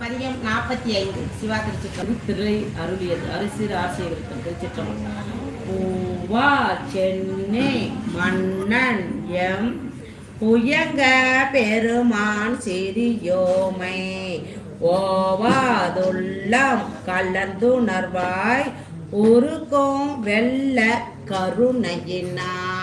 பதிகம் நாற்பத்தி ஐந்து சிவா திருச்சிற்றம் திரை அருளியது அரசியல் ஆசிரியர்கள் திருச்சிற்றம் பூவா சென்னை மன்னன் எம் புயங்க பெருமான் சிறியோமை. ஓவாதுள்ளம் கலந்துணர்வாய் உருக்கும் வெள்ள கருணையினார்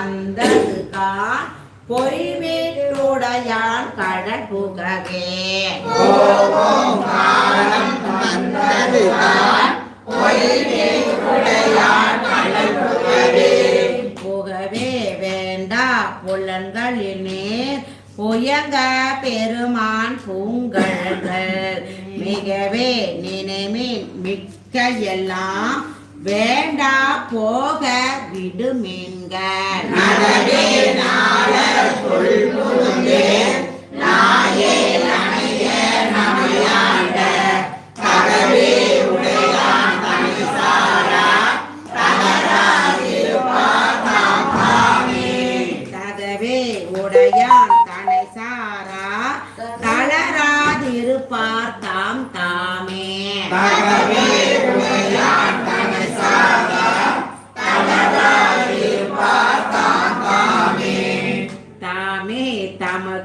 வந்தது வந்ததுதான் பொய்மீட்டுடையான் கடல் புகவே புகவே வேண்டா புலன்களினேர் புயங்க பெருமான் பூங்கழல்கள். மிகவே நினைமின் மிக்க எல்லாம் வேண்டா போக விடுமீன்கள் தகவே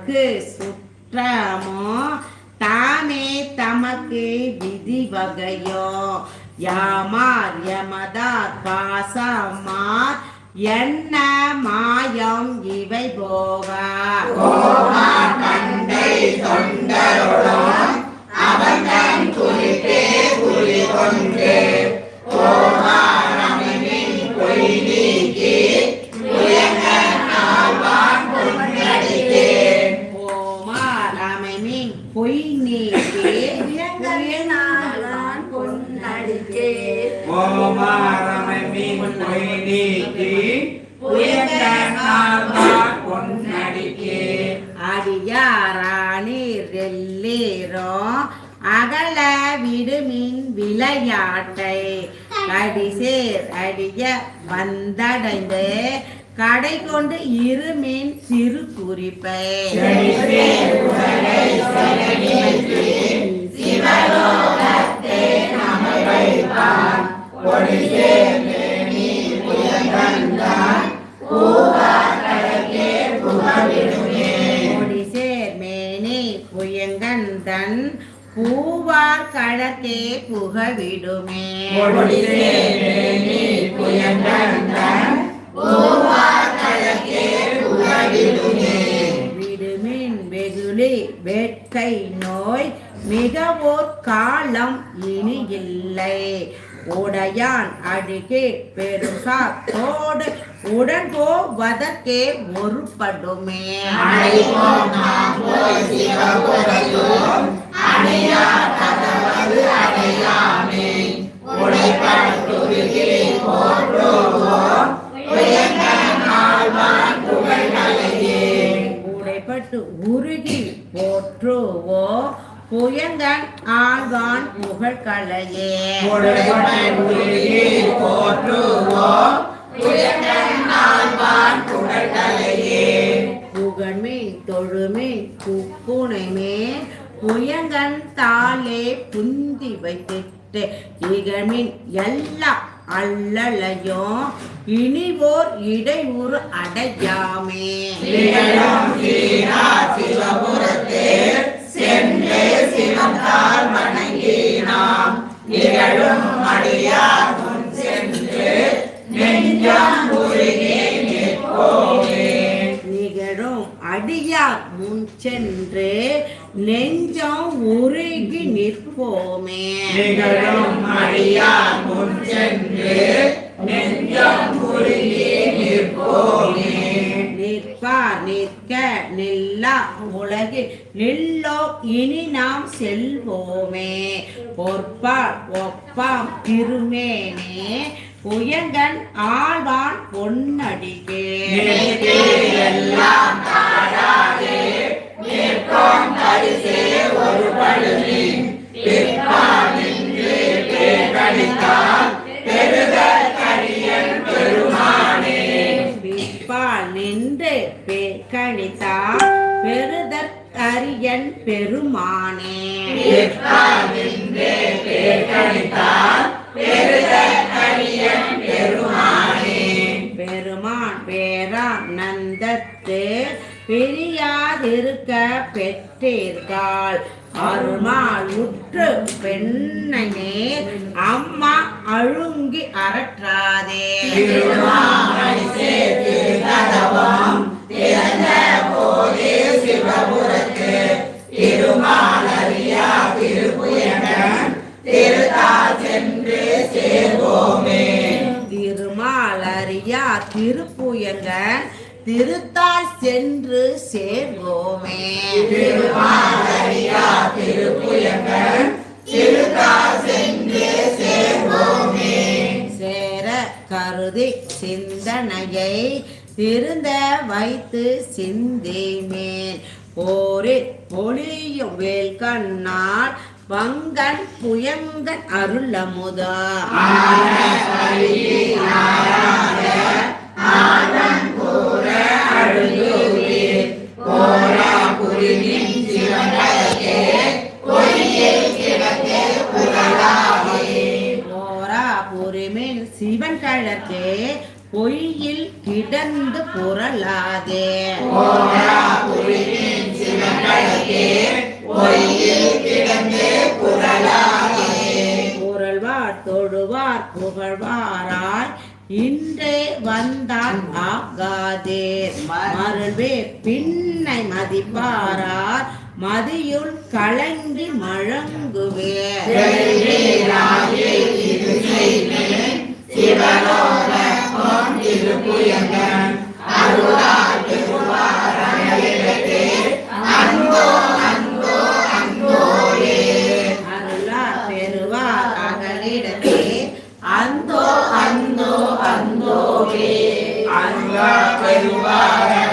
தமக்கு சுற்றமோ தாமே தமக்கு விதி வகையோ. யாமார் யமதார் பாசமார் என்ன மாயம் இவை போகா. போமார் ஓமாரமை மீன் பொய் நீக்கி உயர்ந்தார் பொன்னடிக்கே அடியாராணீர் எல்லீரோ அகல விடுமின் விளையாட்டை கடிசேர் அடிய வந்தடைந்து கடை கொண்டு இருமின் சிறு குறிப்பை கொடிசேர் மேனி புயங்கன் தன் பூவார் கழக்கே புக விடுமே விடுமின் வெகுளி வேட்கை நோய் மிகவோர் காலம் இனி இல்லை உடையான் அடிகே பெருசாத்தோடு உடன் போவதற்கே ஒருபடுமே உடைப்பட்டு உருகி போற்றுவோ புயங்கன் ஆழ்வான் புகழ் கலையே புகழ்மே தொழுமே குப்புனைமே புயங்கன் தாளே புந்தி வைத்திட்டு இகழ்மின் எல்லா அல்லலையும் இனிவோர் இடையூறு அடையாமே. நிகழும் அடியார் முன் சென்று நெஞ்சம் உருகி நிற்போமே. நிகழும் அடியார் முன் சென்று நெஞ்சம் உருகி நிற்போமே. நிற்பார் நிற்க நில்லா உலகில் நில்லோ இனி நாம் செல்வோமே. பொற்பா ஒப்பாம் திருமேனே உயங்கன் ஆழ்வான் பொன்னடிகே. எல்லாம் தாராதே பரிசே. பெருதற்கரியன் பெருமானே. பெருமானே பெருமான் பேராம் நந்தத்து பிரியாதிருக்க பெற்றீர்கள் அருமாள் உற்று பெண்ணை நேர் அம்மா அழுங்கி கதவம் திறந்த போதே எங்க? திருத்தால் சென்று சேர்வோமே. சென்று சேர கருதி சிந்தனையை திருந்த வைத்து சிந்திமேன் போரில் பொழியும் வேல் கண்ணால் வங்கன் புயங்கன் அருளமுதா சிவன் கழக்கே பொய்யில் கிடந்து புரளாதே. வந்தான் ஆகாதேர் மருள்வே பின்னை மதிப்பாரார். மதியுள் கலங்கி மழங்குவேர் சிவலோக Vai.